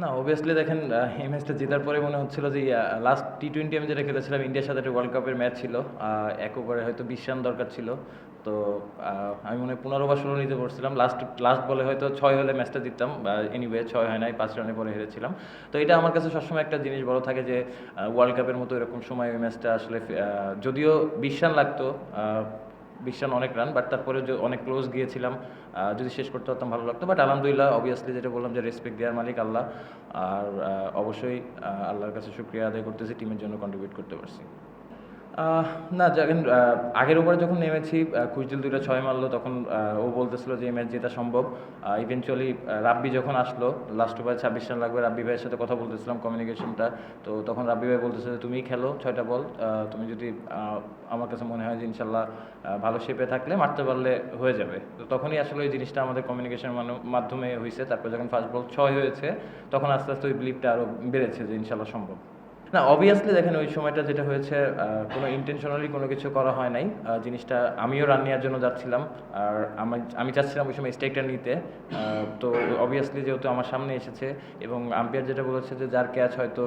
না অবভিয়াসলি দেখেন এই ম্যাচটা জেতার পরে মনে হচ্ছিল যে লাস্ট টি টোয়েন্টি আমি যেটা খেলেছিলাম ইন্ডিয়ার সাথে একটা ওয়ার্ল্ড কাপের ম্যাচ ছিল এক ওভারে হয়তো বিশ রান দরকার ছিল। তো আমি মনে হয় পনেরো বা ষোলো নিতে পড়ছিলাম লাস্ট লাস্ট বলে হয়তো ছয় হলে ম্যাচটা জিততাম এনিওয়ে ছয় হয় নাই, পাঁচ রানে পরে হেরেছিলাম। তো এটা আমার কাছে সবসময় একটা জিনিস বড় থাকে যে ওয়ার্ল্ড কাপের মতো এরকম সময় ওই ম্যাচটা আসলে যদিও বিশ রান লাগতো বিশ রান অনেক রান বাট তারপরে অনেক ক্লোজ গিয়েছিলাম যদি শেষ করতে পারতাম ভালো লাগতো বাট আলহামদুলিল্লাহ অবভিয়াসলি যেটা বললাম যে রেসপেক্ট দেওয়ার মালিক আল্লাহ, আর অবশ্যই আল্লাহর কাছে শুক্রিয়া আদায় করতেছি টিমের জন্য কন্ট্রিবিউট করতে পারছি। না, যখন আগের ওভারে যখন নেমেছি খুশদিল দুইটা ছয় মারলো, তখন ও বলতেছিল যে এই ম্যাচ জেতা সম্ভব। ইভেনচুয়ালি রাব্বি যখন আসলো লাস্ট ওভারে ছাব্বিশ রান লাগবে, রাব্বি ভাইয়ের সাথে কথা বলতেছিলাম কমিউনিকেশনটা তো তখন রাব্বি ভাই বলতেছে তুমিই খেলো ছয়টা বল তুমি যদি আমার কাছে মনে হয় যে ইনশাল্লাহ ভালো শেপে থাকলে মারতে পারলে হয়ে যাবে। তো তখনই আসলে ওই জিনিসটা আমাদের কমিউনিকেশনের মাধ্যমে হয়েছে তারপর যখন ফার্স্ট বল ছয় হয়েছে, তখন আস্তে আস্তে ওই বিলিপটা আরও বেড়েছে যে ইনশাল্লাহ সম্ভব। না অবভিয়াসলি দেখেন, ওই সময়টা যেটা হয়েছে কোনো ইন্টেনশনালি কোনো কিছু করা হয় নাই। জিনিসটা আমিও রান নেওয়ার জন্য যাচ্ছিলাম। আর আমি আমি চাচ্ছিলাম ওই সময় স্টেকটা নিতে। তো অবভিয়াসলি যেহেতু আমার সামনে এসেছে এবং আম্পায়ার যেটা বলেছে যে যার ক্যাচ হয়তো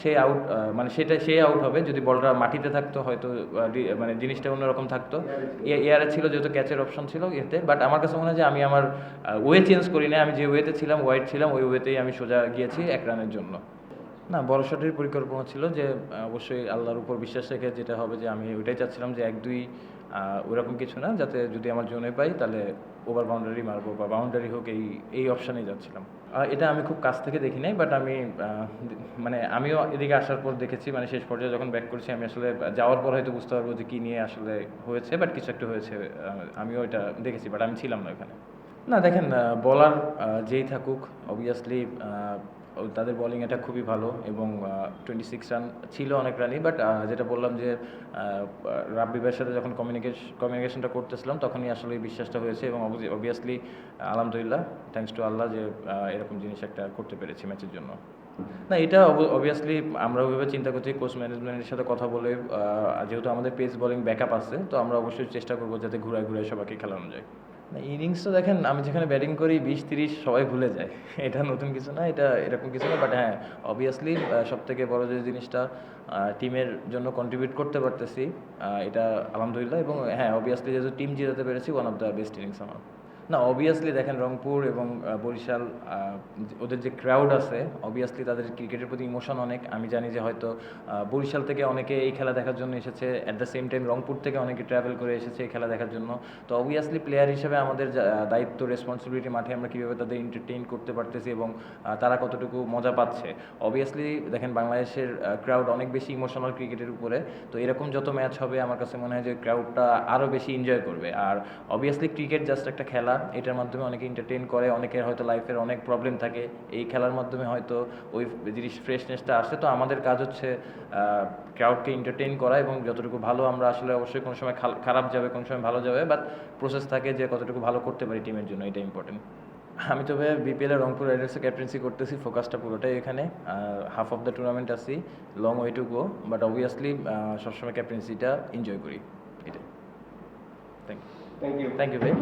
সে আউট মানে সেটা, সে আউট হবে। যদি বলটা মাটিতে থাকতো হয়তো মানে জিনিসটা অন্যরকম থাকতো। এয়ারে ছিল যেহেতু ক্যাচের অপশন ছিল এতে। বাট আমার কাছে মনে হয় যে আমি আমার ওয়ে চেঞ্জ করি না আমি যে ওয়েতে ছিলাম ওয়াইড ছিলাম, ওই ওয়েতেই আমি সোজা গিয়েছি এক রানের জন্য। না শটের পরিকল্পনা ছিল যে অবশ্যই আল্লাহর উপর বিশ্বাস রেখে যেটা হবে যে, আমি ওইটাই চাচ্ছিলাম যে, এক, দুই ওরকম কিছু না, যাতে যদি আমার জোনে পাই, তাহলে ওভার বাউন্ডারি মারবো বা বাউন্ডারি হোক, এই এই অপশানেই যাচ্ছিলাম। এটা আমি খুব কাছ থেকে দেখি নাই বাট আমি মানে আমিও এদিকে আসার পর দেখেছি মানে শেষ পর্যায়ে যখন ব্যাক করছি, আমি আসলে যাওয়ার পর হয়তো বুঝতে পারব যে, কী নিয়ে আসলে হয়েছে বাট কিছু একটা হয়েছে আমিও এটা দেখেছি বাট আমি ছিলাম না ওখানে। না, দেখেন বলার যেই থাকুক অবভিয়াসলি তাদের বোলিং এটা খুবই ভালো এবং টোয়েন্টি সিক্স রান ছিল অনেক রানই বাট যেটা বললাম যে রাব্বি ভাইয়ের সাথে যখন কমিউনিকেশন কমিউনিকেশনটা করতেছিলাম, তখনই আসলে বিশ্বাসটা হয়েছে এবং অবভিয়াসলি আলহামদুলিল্লাহ থ্যাংকস টু আল্লাহ যে এরকম জিনিস একটা করতে পেরেছি ম্যাচের জন্য। না, এটা অবভিয়াসলি আমরা ওইভাবে চিন্তা করছি কোচ ম্যানেজমেন্টের সাথে কথা বলে যেহেতু আমাদের পেস বোলিং ব্যাকআপ আছে, তো আমরা অবশ্যই চেষ্টা করব যাতে ঘুরায় ঘুরায় সবাইকে খেলানো যায়। না ইনিংসটা দেখেন, আমি যেখানে ব্যাটিং করি, বিশ, তিরিশ, সবাই ভুলে যায়। এটা নতুন কিছু না, এটা এরকম কিছু না বাট হ্যাঁ অবভিয়াসলি সব থেকে বড় যে জিনিসটা টিমের জন্য কন্ট্রিবিউট করতে পারতেছি এটা আলহামদুলিল্লাহ, এবং হ্যাঁ অবভিয়াসলি যেহেতু টিম জিতাতে পেরেছি one of the best innings আমার। না অবভিয়াসলি দেখেন রংপুর এবং বরিশাল ওদের যে ক্রাউড আছে অবভিয়াসলি তাদের ক্রিকেটের প্রতি ইমোশন অনেক। আমি জানি যে হয়তো বরিশাল থেকে অনেকে এই খেলা দেখার জন্য এসেছে at the same time Rangpur থেকে অনেকে ট্রাভেল করে এসেছে এই খেলা দেখার জন্য। তো অবভিয়াসলি প্লেয়ার হিসেবে আমাদের দায়িত্ব রেসপন্সিবিলিটি মাঠে আমরা কীভাবে তাদের এন্টারটেইন করতে পারতেছি এবং তারা কতটুকু মজা পাচ্ছে। অবভিয়াসলি দেখেন বাংলাদেশের ক্রাউড অনেক বেশি ইমোশনাল ক্রিকেটের উপরে। তো এরকম যত ম্যাচ হবে, আমার কাছে মনে হয় যে ক্রাউডটা আরও বেশি এনজয় করবে। আর অবভিয়াসলি ক্রিকেট জাস্ট একটা খেলা এটার মাধ্যমে অনেকে এন্টারটেইন করে অনেকের হয়তো লাইফের অনেক প্রবলেম থাকে। এই খেলার মাধ্যমে হয়তো ওই জিনিস ফ্রেশনেসটা আসে তো আমাদের কাজ হচ্ছে ক্রাউডকে এন্টারটেইন করা এবং যতটুকু ভালো আমরা আসলে অবশ্যই কোনো সময় খারাপ যাবে কোনো সময় ভালো যাবে বাট প্রসেস থাকে যে কতটুকু ভালো করতে পারি টিমের জন্য এটা ইম্পর্টেন্ট আমি তবে বিপিএল এর রংপুর রাইডার্সে ক্যাপ্টেন্সি করতেছি ফোকাসটা পুরোটাই এখানে। হাফ অফ দ্য টুর্নামেন্ট আছি long way to go but obviously সবসময় ক্যাপ্টেন্সিটা এনজয় করি। এটা থ্যাংক ইউ থ্যাংক ইউ ভাই।